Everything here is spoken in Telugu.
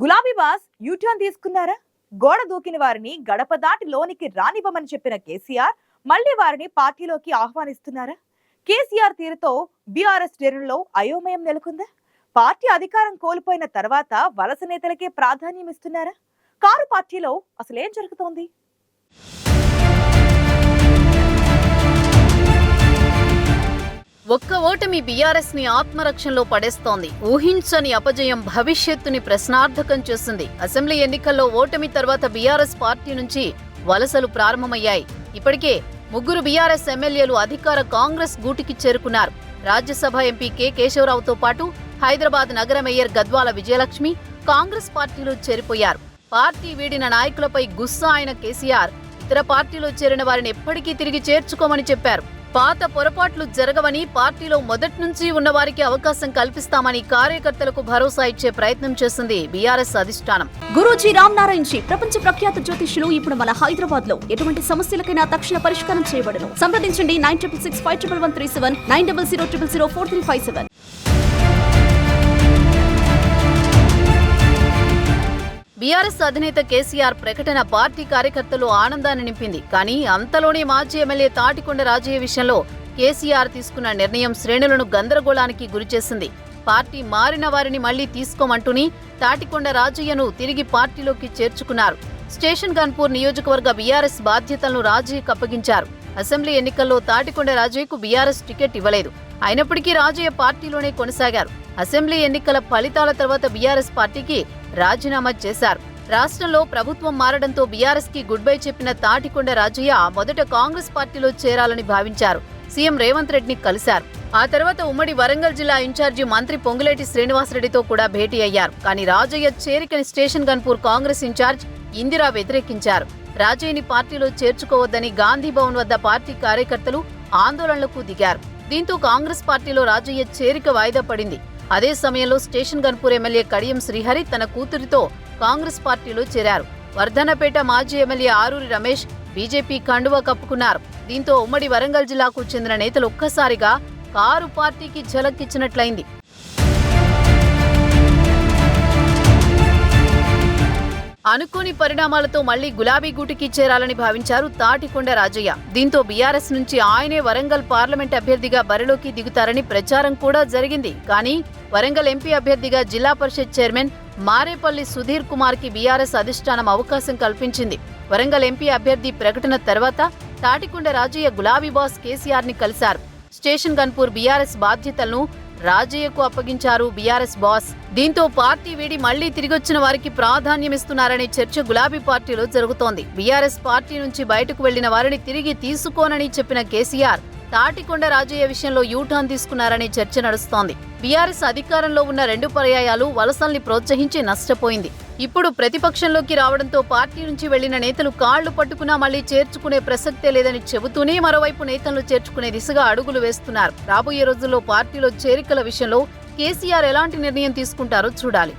గులాబీ బాస్ యూటర్న్ తీసుకున్నారా? గోడ దూకిన వారిని గడప దాటి లోనికి రానివ్వమని చెప్పిన కేసీఆర్ మళ్ళీ వారిని పార్టీలోకి ఆహ్వానిస్తున్నారా? కేసీఆర్ తీరుతో బీఆర్ఎస్ శ్రేణుల్లో అయోమయం నెలకొందా? పార్టీ అధికారం కోల్పోయిన తర్వాత వలస నేతలకే ప్రాధాన్యం ఇస్తున్నారా? కారు పార్టీలో అసలేం జరుగుతోంది? ఒక్క ఓటమి బీఆర్ఎస్ని ఆత్మరక్షణలో పడేస్తోంది. ఊహించని అపజయం భవిష్యత్తుని ప్రశ్నార్థకం చేసింది అసెంబ్లీ ఎన్నికల్లో ఓటమి తర్వాత బీఆర్ఎస్ పార్టీ నుంచి వలసలు ప్రారంభమయ్యాయి. ఇప్పటికే ముగ్గురు బీఆర్ఎస్ ఎమ్మెల్యేలు అధికార కాంగ్రెస్ గూటికి చేరుకున్నారు. రాజ్యసభ ఎంపీ కె కేశవరావుతో పాటు హైదరాబాద్ నగర మేయర్ గద్వాల విజయలక్ష్మి కాంగ్రెస్ పార్టీలో చేరిపోయారు. పార్టీ వీడిన నాయకులపై గుస్సా అయిన కేసీఆర్ ఇతర పార్టీలో చేరిన వారిని ఎప్పటికీ తిరిగి చేర్చుకోమని చెప్పారు. పాత పొరపాట్లు జరగవని పార్టీలో మొదటి నుంచి ఉన్నవారికి అవకాశం కల్పిస్తామని కార్యకర్తలకు భరోసా ఇచ్చే ప్రయత్నం చేసింది బీఆర్ఎస్ అధిష్టానం. గురూజీ రామ్ నారాయణ్ జీ ప్రపంచ ప్రఖ్యాత జ్యోతిష్యులు ఇప్పుడు మన హైదరాబాద్లో ఎటువంటి సమస్యలకైనా తక్షణ పరిష్కారం చేయబడను. సంప్రదించండి nine triple six five triple one three seven nine double zero triple zero four three five seven BRS అధినేత కేసీఆర్ ప్రకటన పార్టీ కార్యకర్తలు ఆనందాన్ని నింపింది. కానీ అంతలోనే మాజీ ఎమ్మెల్యే తాటికొండ రాజయ్య విషయంలో కేసీఆర్ తీసుకున్న నిర్ణయం శ్రేణులను గందరగోళానికి గురిచేసింది. పార్టీ మారిన వారిని మళ్ళీ తీసుకోమంటూని తాటికొండ రాజయ్యను తిరిగి పార్టీలోకి చేర్చుకున్నారు. స్టేషన్ గన్పూర్ నియోజకవర్గ బీఆర్ఎస్ బాధ్యతలను రాజయ్యకు అప్పగించారు. అసెంబ్లీ ఎన్నికల్లో తాటికొండ రాజయ్యకు బీఆర్ఎస్ టికెట్ ఇవ్వలేదు. అయినప్పటికీ రాజయ్య పార్టీలోనే కొనసాగారు. అసెంబ్లీ ఎన్నికల ఫలితాల తర్వాత బీఆర్ఎస్ పార్టీకి రాజీనామా చేశారు. రాష్ట్రంలో ప్రభుత్వం మారడంతో బీఆర్ఎస్కి గుడ్ బై చెప్పిన తాటికొండ రాజయ్య మొదట కాంగ్రెస్ పార్టీలో చేరాలని భావించారు. సీఎం రేవంత్ రెడ్డిని కలిశారు. ఆ తర్వాత ఉమ్మడి వరంగల్ జిల్లా ఇన్ఛార్జి మంత్రి పొంగులేటి శ్రీనివాసరెడ్డితో కూడా భేటీ అయ్యారు. కానీ రాజయ్య చేరికని స్టేషన్ గన్పూర్ కాంగ్రెస్ ఇన్ఛార్జ్ ఇందిరా వ్యతిరేకించారు. రాజయ్యని పార్టీలో చేర్చుకోవద్దని గాంధీ భవన్ వద్ద పార్టీ కార్యకర్తలు ఆందోళనలకు దిగారు. దీంతో కాంగ్రెస్ పార్టీలో రాజయ్య చేరిక వాయిదా పడింది. అదే సమయంలో స్టేషన్ గన్పూర్ ఎమ్మెల్యే కడియం శ్రీహరి తన కూతురితో కాంగ్రెస్ పార్టీలో చేరారు. వర్ధనపేట మాజీ ఎమ్మెల్యే ఆరూరి రమేష్ బీజేపీ కండువా కప్పుకున్నారు. దీంతో ఉమ్మడి వరంగల్ జిల్లాకు చెందిన నేతలు ఒక్కసారిగా కారు పార్టీకి ఝలక్కిచ్చినట్లయింది. అనుకోని పరిణామాలతో మళ్ళీ గులాబీ గూటికి చేరాలని భావించారు తాటికొండ రాజయ్య. దీంతో బీఆర్ఎస్ నుంచి ఆయనే వరంగల్ పార్లమెంట్ అభ్యర్థిగా బరిలోకి దిగుతారని ప్రచారం కూడా జరిగింది. కానీ వరంగల్ ఎంపీ అభ్యర్థిగా జిల్లా పరిషత్ చైర్మన్ మారేపల్లి సుధీర్ కుమార్కి బీఆర్ఎస్ అధిష్టానం అవకాశం కల్పించింది. వరంగల్ ఎంపీ అభ్యర్థి ప్రకటన తర్వాత తాటికొండ రాజయ్య గులాబీ బాస్ కేసీఆర్ని కలిశారు. స్టేషన్ గన్పూర్ బీఆర్ఎస్ బాధ్యతలను రాజయ్యకు అప్పగించారు బీఆర్ఎస్ బాస్. దీంతో పార్టీ వీడి మళ్ళీ తిరిగొచ్చిన వారికి ప్రాధాన్యమిస్తున్నారనే చర్చ గులాబీ పార్టీలో జరుగుతోంది. బీఆర్ఎస్ పార్టీ నుంచి బయటకు వెళ్ళిన వారిని తిరిగి తీసుకోనని చెప్పిన కేసీఆర్ తాటికొండ రాజయ్య విషయంలో యూటర్న్ తీసుకున్నారనే చర్చ నడుస్తోంది. బీఆర్ఎస్ అధికారంలో ఉన్న రెండు పర్యాయాలు వలసల్ని ప్రోత్సహించి నష్టపోయింది. ఇప్పుడు ప్రతిపక్షంలోకి రావడంతో పార్టీ నుంచి వెళ్ళిన నేతలు కాళ్ళు పట్టుకున్నా మళ్ళీ చేర్చుకునే ప్రసక్తే లేదని చెబుతూనే మరోవైపు నేతలను చేర్చుకునే దిశగా అడుగులు వేస్తున్నారు. రాబోయే రోజుల్లో పార్టీలో చేరికల విషయంలో కేసీఆర్ ఎలాంటి నిర్ణయం తీసుకుంటారో చూడాలి.